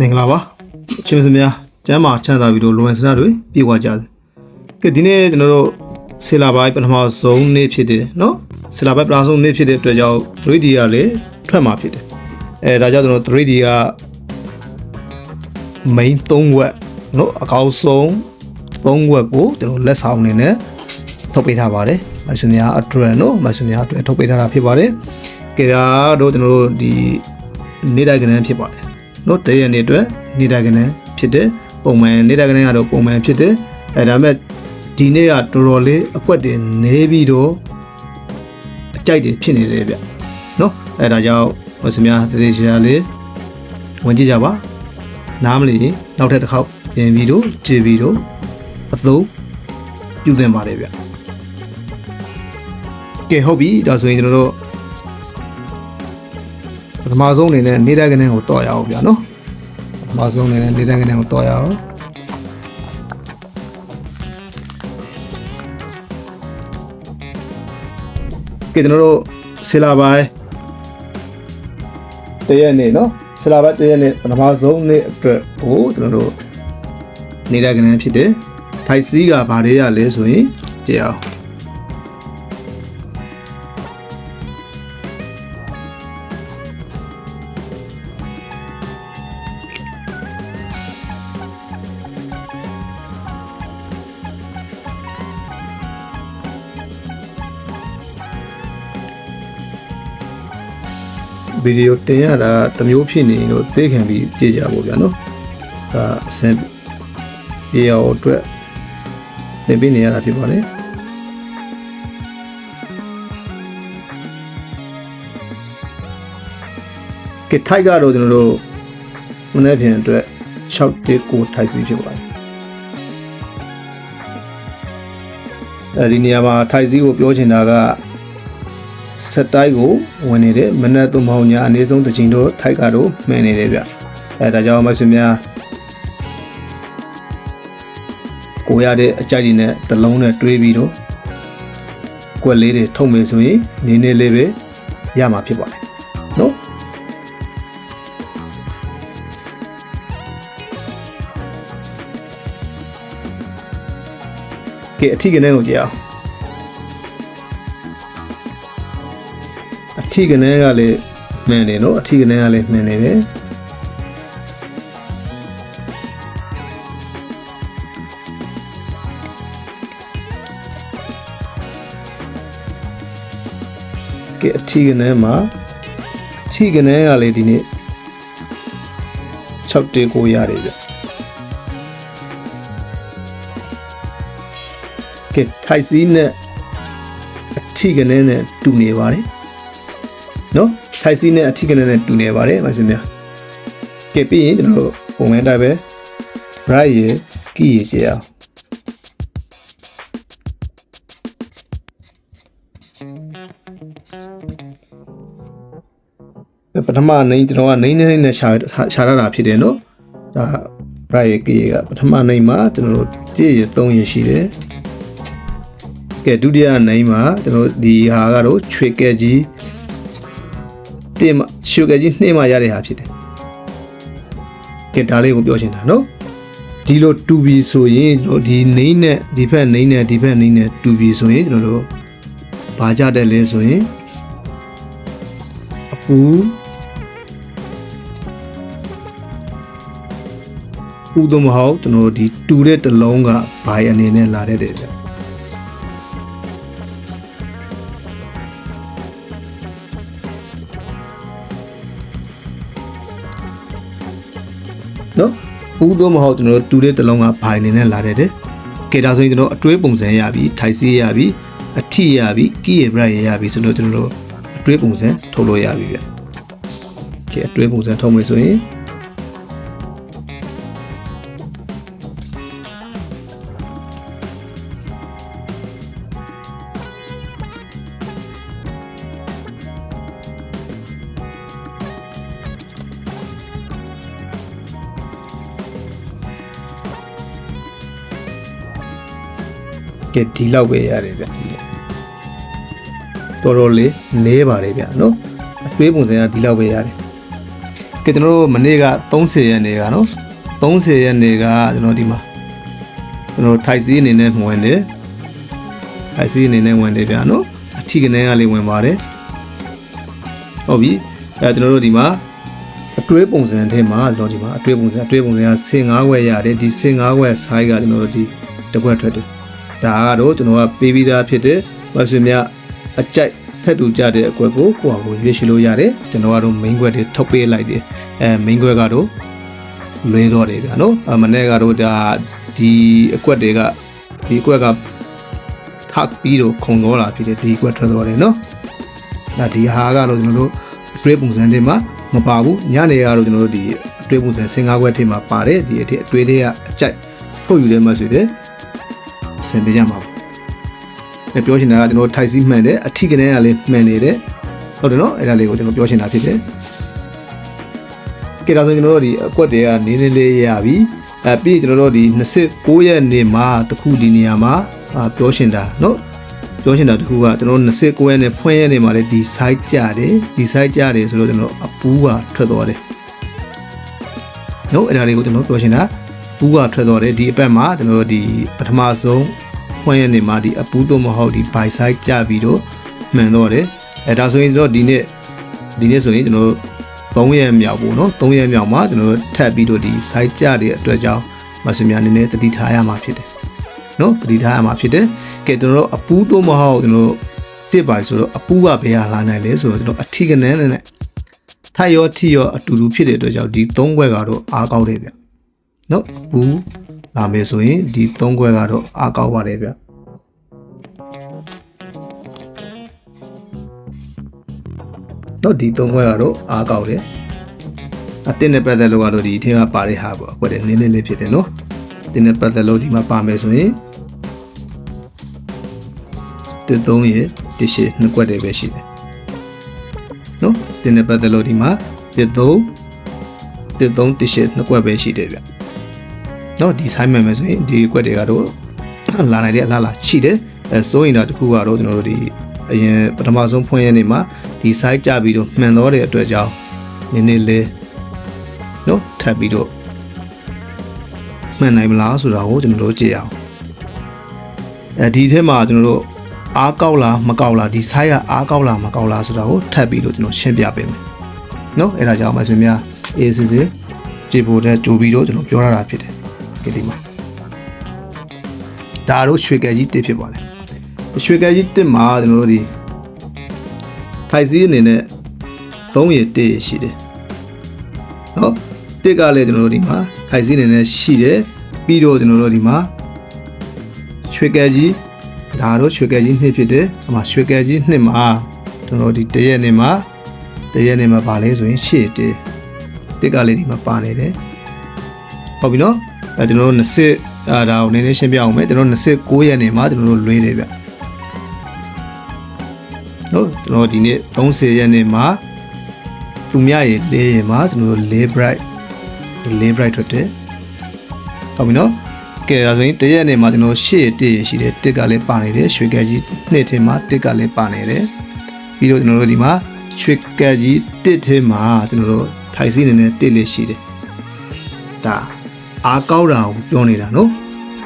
မင်္ဂလာပါရှင်စမယာကျမ်းမာချမ်းသာပြီးတော့လိုဝင်စနာတွေပြေဝကြစေကဲဒီနေ့ကျွန်တော်တို့ဆေလာပိုင်းပထမဆုံးနေ့ဖြစ်တယ်နော်ဆေလာပိုင်းပထမဆုံးနေ့ဖြစ်တဲ့အတွက်ကြောင့် 3D ကလည်းထွက်မှာဖြစ်တယ်အဲဒါကြောင့်ကျွန်တော် 3D က main 3ဝက်နော်အကောင်းဆုံး3ဝက်ကိုကျွန်တော်လက်ဆောင်နေနဲ့ထုတ်ပေးထားပါတယ်မရှင်များအတွက်နော်မရှင်များအတွက်ထုတ်ပေးထားတာဖြစ်ပါတယ်ကဲဒါတော့ကျွန်တော်တို့ဒီနေ့တိုက်ကနန်းဖြစ်ပါတယ် နော်တရနေ့အတွက်နေတာကနန်ဖြစ်တယ်ပုံမှန်နေတာကနန်ကတော့ပုံမှန်ဖြစ်တယ်အဲဒါမဲ့ဒီနေ့ကတော်တော်လေးအကွက်တွေနေပြီးတော့အကြိုက်တွေဖြစ်နေတယ်ဗျနော်အဲဒါကြောင့်ဟိုစများသေသေးချာလေးဝင်ကြည့်ကြပါနားမလည်နောက်ထပ်တစ်ခေါက်ပြန်ပြီးတော့ကြည်ပြီးတော့အသုံးပြုသင့်ပါတယ်ဗျကဲဟုတ်ပြီဒါဆိုရင်ကျွန်တော်တို့ ပထမဆုံးအနေနဲ့နေတဲ့ကနေကိုတော့ရအောင်ဗျာနော်ပထမဆုံးအနေနဲ့နေတဲ့ကနေကိုတော့ရအောင်ကဲကျွန်တော်တို့ဆီလာပိုင်းတရက်နေနော်ဆလာဘတ်တရက်နဲ့ပထမဆုံးနေ့အတွက်ကိုကျွန်တော်တို့နေတဲ့ကနေဖြစ်တယ်ထိုက်စီးကဘာတွေရလဲဆိုရင်ကြည့်အောင် ဗီဒီယိုတင်ရတာတစ်မျိုးဖြစ်နေလို့သိခံပြီးကြည့်ကြပါဗျာနော်ဒါအဆင်ပြေအောင်အတွက်နေပြီးနေရတာဖြစ်ပါတယ်ကဲထိုက်ကတော့ကျွန်တော်တို့မနေ့ပြင်အတွက်6တေကိုထိုက်စီဖြစ်ပါတယ်အဲဒီနေရာမှာထိုက်စီကိုပြောချင်တာက ဆက်တိုက်ကိုဝင်နေတယ်မနက်သို့မဟုတ်ညအနည်းဆုံးတစ်ချိန်တော့ထိုက်ကတော့မှန်နေတယ်ဗျအဲဒါကြောင့်မဆွေများကိုရတဲ့အကြိုက်တွေနဲ့တလုံးနဲ့တွေးပြီးတော့ကွက်လေးတွေထုံမယ်ဆိုရင်နည်းနည်းလေးပဲရမှာဖြစ်ပါတယ်နော်ကဲအထီးကနေကိုကြည့်အောင် အထီးကနေကလည်းမှန်တယ်နော်အထီးကနေကလည်းမှန်နေတယ်ကဲအထီးကနေမှာအထီးကနေကလည်းဒီနေ့6တေကိုရတယ်ဗျကဲထိုက်စီးနဲ့အထီးကနေနဲ့တူနေပါတယ် နော်ထိုက်စီနဲ့အထီးကနေနဲ့တူနေပါတယ်မရှင်များကဲပြီးရင်ကျွန်တော်တို့ပုံမှန်တိုင်းပဲ right ရယ် key ရယ်ကြည့်အောင်ပထမနိုင်ကျွန်တော်ကနိုင်နိုင်နဲ့ရှာရှာရတာဖြစ်တယ်နော်ဒါ right ရယ် key ရယ်ကပထမနိုင်မှာကျွန်တော်တို့ကြည့်ရ3ရရှိတယ်ကဲဒုတိယနိုင်မှာကျွန်တော်ဒီဟာကတော့ချွေကဲကြီး တင်မရှုကကြီးနှိမ့်မှရတဲ့ဟာဖြစ်တယ်ကဲဒါလေးကိုပြောချင်တာနော်ဒီလိုတူဘီဆိုရင်တို့ဒီနေနဲ့ဒီဘက်နေနဲ့ဒီဘက်နေနဲ့တူဘီဆိုရင်ကျွန်တော်တို့ဘာကြတဲ့လဲဆိုရင်အပူပူတော့မဟုတ်ကျွန်တော်တို့ဒီတူတဲ့တလုံးကဘိုင်အနေနဲ့လာတဲ့တ နော်ပူတော့မဟုတ်ကျွန်တော်တို့တူတဲ့တလုံးကဘိုင်အနေနဲ့လာတဲ့တယ်ကဲဒါဆိုရင်ကျွန်တော်အတွဲပုံစံရပြီထိုက်စီရပြီအထီရပြီကီးရဘရရပြီဆိုလို့ကျွန်တော်တို့အတွဲပုံစံထုတ်လို့ရပြီဗျကဲအတွဲပုံစံထုတ်မယ်ဆိုရင် ကဲဒီလောက်ပဲရတယ်ဗျဒီလောက်တော်တော်လေးလဲပါတယ်ဗျနော်အတွေးပုံစံကဒီလောက်ပဲရတယ်ကကဲကျွန်တော်တို့မနေ့က30ရက်နေ့ကနော်30ရက်နေ့ကကျွန်တော်ဒီမှာကျွန်တော်ထိုက်စီအနေနဲ့ဝင်တယ်ထိုက်စီအနေနဲ့ဝင်တယ်ဗျာနော်အထီကနေကလေးဝင်ပါတယ်ဟုတ်ပြီအဲကျွန်တော်တို့ဒီမှာအတွဲပုံစံထဲမှာကျွန်တော်ဒီမှာအတွဲပုံစံအတွဲပုံစံက15ခွက်ရတယ်ဒီ15ခွက် size ကကျွန်တော်တို့ဒီတစ်ခွက်ထွက်တယ် ဒါကတော့ကျွန်တော်ကပေးပြီးသားဖြစ်တဲ့မဆွေမြအကြိုက်ထက်တူကြတဲ့အကွက်ကိုကိုယ့်ဟာကိုရွေးရှိလို့ရတယ်ကျွန်တော်ကတော့ main ခွက်တွေထုတ်ပေးလိုက်တယ်အဲ main ခွက်ကတော့လွဲတော့တယ်ဗျာနော်အမနေ့ကတော့ဒါဒီအကွက်တွေကဒီအကွက်ကထပ်ပြီးတော့ခုံတော့တာဖြစ်တယ်ဒီအကွက်ထွက်တော့တယ်နော်ဒါဒီဟာကတော့ကျွန်တော်တို့အတွဲပုံစံတွေမှာမပါဘူးညနေကတော့ကျွန်တော်တို့ဒီအတွဲပုံစံ15ခွက်ထဲမှာပါတယ်ဒီအထက်အတွဲတွေကအကြိုက်ထုတ်ယူတယ်မှဆိုတယ်အ ဆင်ပြေကြမှာပါအဲပြောချင်တာကကျွန်တော်ထိုက်စီမှန်တယ်အထီးကနေကလည်းမှန်နေတယ်ဟုတ်တယ်နော်အဲ့ဒါလေးကိုကျွန်တော်ပြောချင်တာဖြစ်တယ်ကဲဒါဆိုကျွန်တော်တို့ဒီအကွက်တွေကနေနေလေးရပြီအဲပြီးကျွန်တော်တို့ဒီ29ရက်နေ့မှာတခုဒီနေရာမှာပြောချင်တာနော်ပြောချင်တာတခုကကျွန်တော်29ရက်နေ့ဖွင့်ရက်နေ့မှာလည်းဒီ site ကြတယ်ဒီ site ကြတယ်ဆိုတော့ကျွန်တော်အပူးကထွက်သွားတယ်နော်အဲ့ဒါလေးကိုကျွန်တော်ပြောချင်တာ ပူးကထွက်သွားတယ်ဒီအပတ်မှာကျွန်တော်တို့ဒီပထမဆုံးဖွင့်ရက်နေ့မှာဒီအပူးသို့မဟုတ်ဒီ by site ကြပြီးတော့မှန်တော့တယ်အဲဒါဆိုရင်ကျွန်တော်ဒီနေ့ဒီနေ့ဆိုရင်ကျွန်တော်3ရက်မြောက်ပေါ့နော်3ရက်မြောက်မှာကျွန်တော်ထပ်ပြီးတော့ဒီ site ကြတဲ့အတွက်ကြောင့်မဆွေများနည်းနည်းတတိထားရမှာဖြစ်တယ်နော်တတိထားရမှာဖြစ်တယ်ကဲကျွန်တော်တို့အပူးသို့မဟုတ်ကျွန်တော်တစ်ပါဆိုတော့အပူးကဘယ်ဟာလာနိုင်လဲဆိုတော့ကျွန်တော်အထီကနန်းနဲ့ထိုက်ရောထီရောအတူတူဖြစ်တဲ့အတွက်ကြောင့်ဒီ၃ခွက်ကတော့အားကောင်းတယ်ဗျ နော်အပူးလာမယ်ဆိုရင်ဒီ၃ခွက်ကတော့အားကောင်းပါတယ်ဗျနော်ဒီ၃ခွက်ကတော့အားကောင်းတယ်အတင်းနဲ့ပတ်သက်လို့ကတော့ဒီအထက်ကပါတဲ့ဟာပေါ့အကွက်တဲ့နည်းနည်းလေးဖြစ်တယ်နော်တင်းနဲ့ပတ်သက်လို့ဒီမှာပါမယ်ဆိုရင်တစ်သုံးရတစ်ရှိနှစ်ကွက်တည်းပဲရှိတယ်နော်တင်းနဲ့ပတ်သက်လို့ဒီမှာတစ်သုံးတစ်သုံးတစ်ရှိနှစ်ကွက်ပဲရှိတယ်ဗျ နော်ဒီဆိုင်မှန်မယ်ဆိုရင်ဒီကွက်တွေကတော့လာနိုင်တဲ့အလားလားရှိတယ်အဲဆိုရင်တော့တခုကတော့ကျွန်တော်တို့ဒီအရင်ပထမဆုံးဖွင့်ရနေမှာဒီ site ကြပြီးတော့မှန်တော့တဲ့အတွက်ကြောင့်နည်းနည်းလေးနော်ထပ်ပြီးတော့မှန်နိုင်မလားဆိုတာကိုကျွန်တော်တို့ကြည့်အောင်အဲဒီထဲမှာကျွန်တော်တို့အားကောက်လားမကောက်လားဒီ site ကအားကောက်လားမကောက်လားဆိုတာကိုထပ်ပြီးတော့ကျွန်တော်ရှင်းပြပေးမယ်နော်အဲ့ဒါကြောင့်မဆွေများအေးစစ်စစ်ကြည့်ဖို့တဲ့ကြိုပြီးတော့ကျွန်တော်ပြောရတာဖြစ်တယ် ဒီဒီမှာဒါတို့ရွှေကဲကြီးတစ်ဖြစ်ပါတယ်ရွှေကဲကြီးတစ်မှာကျွန်တော်တို့ဒီထိုက်စီးအနေနဲ့3ရတစ်ရှိတယ်နော်တစ်ကလည်းကျွန်တော်တို့ဒီမှာထိုက်စီးအနေနဲ့ရှိတယ်ပြီးတော့ကျွန်တော်တို့ဒီမှာရွှေကဲကြီးဒါတော့ရွှေကဲကြီးနှစ်ဖြစ်တယ်အမရွှေကဲကြီးနှစ်မှာကျွန်တော်ဒီတရက်နေမှာတရက်နေမှာပါလဲဆိုရင်ရှေ့တစ်တစ်ကလေးဒီမှာပါနေတယ်ဟုတ်ပြီနော် အဲကျွန်တော်တို့20အာဒါကိုနည်းနည်းရှင်းပြအောင်မယ်ကျွန်တော်29ရက်နေမှာကျွန်တော်တို့လွေးတယ်ဗျနော်ကျွန်တော်ဒီနေ့30ရက်နေမှာသူမြရေ၄ရက်မှာကျွန်တော်တို့၄ bright ၄ bright ထွက်တယ်ဟုတ်ပြီနော်ကဲဒါဆိုရင်တရက်နေမှာကျွန်တော်ရှေ့တစ်ရရှိတယ်တစ်ကလည်းပါနေတယ်ရွှေကဲကြီးနှစ်ထင်းမှာတစ်ကလည်းပါနေတယ်ပြီးတော့ကျွန်တော်တို့ဒီမှာရွှေကဲကြီးတစ်ထင်းမှာကျွန်တော်တို့ထိုင်စီနေနဲ့တစ်လေးရှိတယ်ဒါ အားကောက်တာကိုပြောနေတာနော်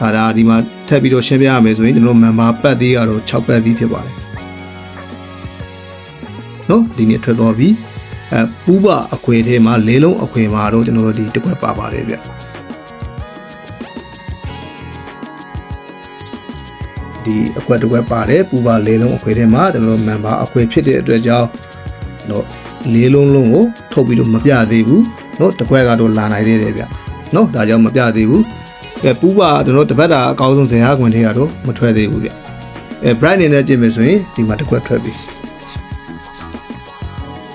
ဒါဒါဒီမှာထပ်ပြီးတော့ရှင်းပြရမယ်ဆိုရင်ကျွန်တော် member ပတ်သေးကတော့6ပတ်သေးဖြစ်ပါတယ်နော်ဒီနေ့ထွက်သွားပြီအဲပူးပအခွေထဲမှာလေးလုံးအခွေမှာတော့ကျွန်တော်တို့ဒီတစ်ခွက်ပါပါတယ်ဗျဒီအကွက်တစ်ကွက်ပါတယ်ပူပါလေးလုံးအခွေထဲမှာကျွန်တော်တို့ member အခွေဖြစ်တဲ့အတွက်ကြောင့်တော့လေးလုံးလုံးကိုထုတ်ပြီးတော့မပြသေးဘူးเนาะတစ်ခွက်ကတော့လာနိုင်သေးတယ်ဗျ နော်ဒါကြောင့်မပြသေးဘူးအဲပူးပါကျွန်တော်တပတ်တာအကောင်းဆုံးဇင်ဟာခွင်ထဲကတော့မထွက်သေးဘူးဗျအဲ bright နေနဲ့ကြည့်မယ်ဆိုရင်ဒီမှာတစ်ခွက်ထွက်ပြီ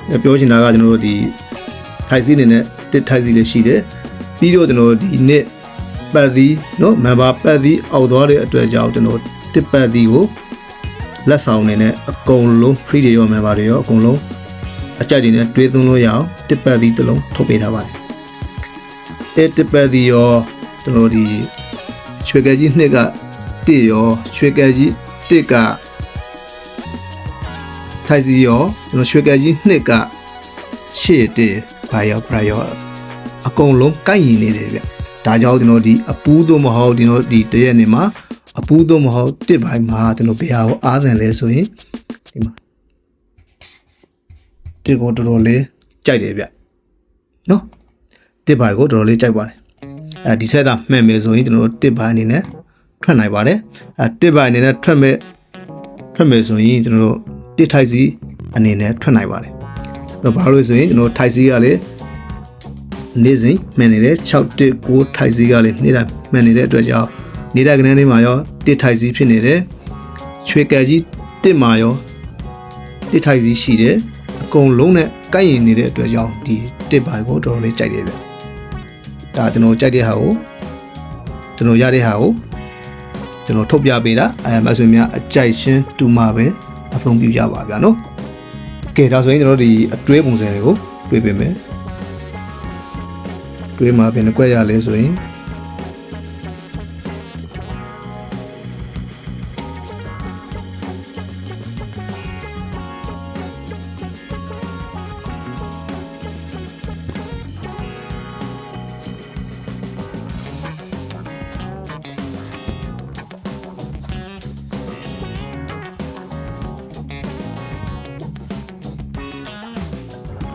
အဲပြောချင်တာကကျွန်တော်တို့ဒီ type C နေနဲ့တစ် type C လေးရှိတယ်ပြီးတော့ကျွန်တော်ဒီနှစ်ပတ်သီးနော် member ပတ်သီးအောက်သွားတဲ့အတွက်ကြောင့်ကျွန်တော်တစ်ပတ်သီးကိုလက်ဆောင်နေနဲ့အကုန်လုံး free တွေရော member တွေရောအကုန်လုံးအကြိုက်တွေနဲ့တွေးသွင်းလို့ရအောင်တစ်ပတ်သီးတစ်လုံးထုတ်ပေးထားပါတယ် အဲတစ်ပတ်သီးရောကျွန်တော်ဒီရွှေကဲကြီးနှစ်ကတစ်ရောရွှေကဲကြီးတစ်ကထိုက်စီရောကျွန်တော်ရွှေကဲကြီးနှစ်ကရှေ့တစ်ဘာရောပရရောအကုန်လုံးကိုက်ရင်နေတယ်ဗျဒါကြောင့်ကျွန်တော်ဒီအပူးတို့မဟုတ်ကျွန်တော်ဒီတရက်နေမှာအပူးတို့မဟုတ်တစ်ပိုင်းမှာကျွန်တော်ဘယ်ဟာကိုအားသန်လဲဆိုရင်ဒီမှာဒီကိုတော်တော်လေးကြိုက်တယ်ဗျနော် တစ်ပိုင်းကိုတော်တော်လေးကြိုက်ပါတယ်အဲဒီဆက်တာမှန်မယ်ဆိုရင်ကျွန်တော်တစ်ပိုင်းအနေနဲ့ထွက်နိုင်ပါတယ်အဲတစ်ပိုင်းအနေနဲ့ထွက်မဲ့ထွက်မယ်ဆိုရင်ကျွန်တော်တို့တစ်ထိုက်စီအနေနဲ့ထွက်နိုင်ပါတယ်တော့ဘာလို့လဲဆိုရင်ကျွန်တော်ထိုက်စီကလည်းနေ့စဉ်မှန်နေတဲ့619ထိုက်စီကလည်းနေ့တိုင်းမှန်နေတဲ့အတွက်ကြောင့်နေ့တိုင်းကနေလေးမှာရောတစ်ထိုက်စီဖြစ်နေတယ်ချွေကဲကြီးတစ်မှာရောတစ်ထိုက်စီရှိတယ်အကုန်လုံးနဲ့ကိုက်ရင်နေတဲ့အတွက်ကြောင့်ဒီတစ်ပိုင်းကိုတော်တော်လေးကြိုက်တယ်ဗျ ဒါကျွန်တော်ကြိုက်တဲ့ဟာကိုကျွန်တော်ရတဲ့ဟာကိုကျွန်တော်ထုတ်ပြပေးတာအဲမဆွေများအကြိုက်ရှင်းတူမှာပဲအသုံးပြုကြပါဗျာနော်ကဲဒါဆိုရင်ကျွန်တော်ဒီအတွဲပုံစံတွေကိုတွေးပေးမယ်တွေးမှာပြန်ကြွက်ရလဲဆိုရင်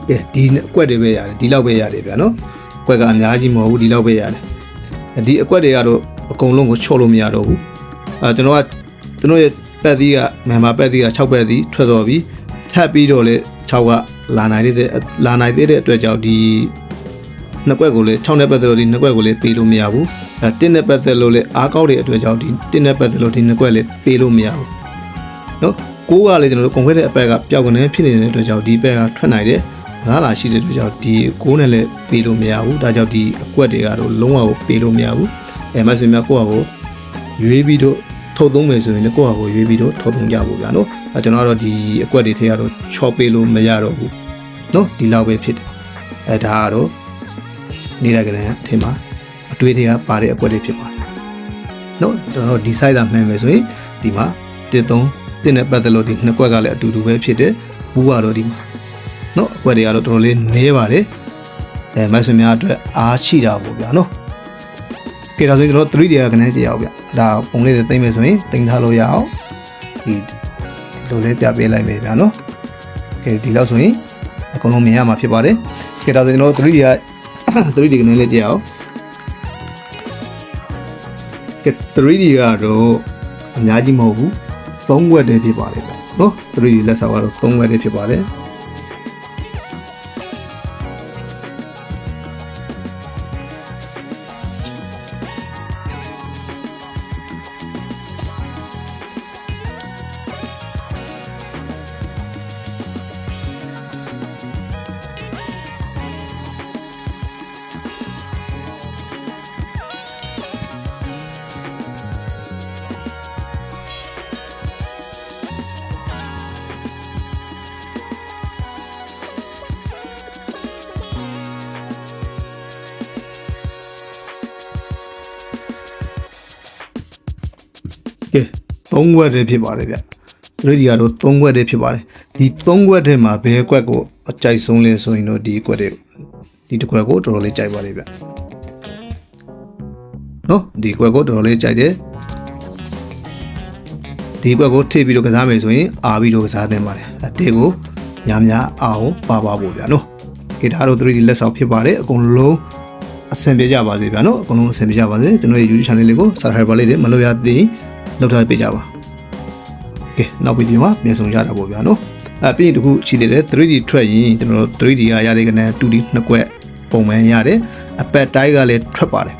ကဲဒီအကွက်တွေပဲရတယ်ဒီလောက်ပဲရတယ်ဗျာနော်အကွက်ကအများကြီးမဟုတ်ဘူးဒီလောက်ပဲရတယ်ဒီအကွက်တွေကတော့အကုန်လုံးကိုချော့လို့မရတော့ဘူးအဲကျွန်တော်ကကျွန်တော်ရဲ့ပက်သီးကမန်မာပက်သီးက6ပက်သီးထွက်တော်ပြီထပ်ပြီးတော့လေ6ကလာနိုင်တဲ့လာနိုင်တဲ့အတွက်ကြောင့်ဒီနှစ်ကွက်ကိုလေ6နဲ့ပတ်သက်လို့ဒီနှစ်ကွက်ကိုလေပေးလို့မရဘူးအဲတင်းနဲ့ပတ်သက်လို့လေအားကောက်တဲ့အတွက်ကြောင့်ဒီတင်းနဲ့ပတ်သက်လို့ဒီနှစ်ကွက်လေပေးလို့မရဘူးနော်ကိုးကလေကျွန်တော်တို့ကွန်ခွဲတဲ့အပက်ကပျောက်ကနေဖြစ်နေတဲ့အတွက်ကြောင့်ဒီဘက်ကထွက်နိုင်တယ် နားလာရှိတဲ့အတွက်ကြောင့်ဒီကိုးနဲ့လည်းပေးလို့မရဘူးဒါကြောင့်ဒီအကွက်တွေကတော့လုံးဝကိုပေးလို့မရဘူးအဲမဆွေများကိုယ့်ဟာကိုရွေးပြီးတော့ထုတ်သုံးမယ်ဆိုရင်လည်းကိုယ့်ဟာကိုရွေးပြီးတော့ထုတ်သုံးကြဖို့ဗျာနော်အဲကျွန်တော်ကတော့ဒီအကွက်တွေထဲကတော့ချော့ပေးလို့မရတော့ဘူးနော်ဒီလောက်ပဲဖြစ်တယ်အဲဒါကတော့နေတဲ့ကလေးအထင်မှာအတွေးတွေကပါတဲ့အကွက်တွေဖြစ်ပါတယ်နော်ကျွန်တော်ဒီ size တာမှန်မယ်ဆိုရင်ဒီမှာ1 3တင်းနဲ့ပတ်သက်လို့ဒီနှစ်ကွက်ကလည်းအတူတူပဲဖြစ်တယ်ဘူးကတော့ဒီမှာ နော်အကွက်တွေကတော့တော်တော်လေးနည်းပါတယ်အဲမိုက်ဆွေများအတွက်အားရှိတာပေါ့ဗျာနော်ကဲဒါဆိုရင်ကျွန်တော် 3D ကကနေကြည့်ရအောင်ဗျဒါပုံလေးတွေသိမ့်မယ်ဆိုရင်တင်ထားလို့ရအောင်ဒီလိုလေးပြပေးလိုက်မယ်ဗျာနော်ကဲဒီလောက်ဆိုရင်အကုန်လုံးမြင်ရမှာဖြစ်ပါတယ်ကဲဒါဆိုရင်ကျွန်တော် 3D က 3D ကနေလေးကြည့်အောင်ကဲ 3D ကတော့အများကြီးမဟုတ်ဘူး3ဝက်တည်းဖြစ်ပါတယ်ဗျနော် 3D လက်ဆောင်ကတော့3ဝက်တည်းဖြစ်ပါတယ် ကဲ3ခွက်တည်းဖြစ်ပါတယ်ဗျ။ဒီကတော့3ခွက်တည်းဖြစ်ပါတယ်။ဒီ3ခွက်ထဲမှာဘယ်ခွက်ကိုအကြိုက်ဆုံးလဲဆိုရင်တော့ဒီခွက်တွေဒီတစ်ခွက်ကိုတော်တော်လေးကြိုက်ပါတယ်ဗျ။နော်ဒီခွက်ကိုတော်တော်လေးကြိုက်တယ်။ဒီခွက်ကိုထိပြီးတော့ကစားမယ်ဆိုရင်အာပြီးတော့ကစားသင့်ပါတယ်။အဲကိုညာများအောင်ပါပါဖို့ဗျာနော်။ကဲဒါတော့ 3D လက်ဆောင်ဖြစ်ပါတယ်အကုန်လုံးအဆင်ပြေကြပါစေဗျာနော်အကုန်လုံးအဆင်ပြေကြပါစေကျွန်တော်ရဲ့ YouTube channel လေးကို subscribe ပါလေးတွေမလုပ်ရသေး လောက်ထားပေးကြပါကဲနောက်ဗီဒီယိုမှာပြန်ဆောင်ရတာပေါ့ဗျာနော်အဲပြီးရင်တခုရှိသေးတယ် 3D ထွက်ရင်ကျွန်တော်တို့ 3D ကရတဲ့ကနေ 2D နှစ်ကွက်ပုံမှန်ရတယ်အပက်တိုင်းကလည်းထွက်ပါတယ်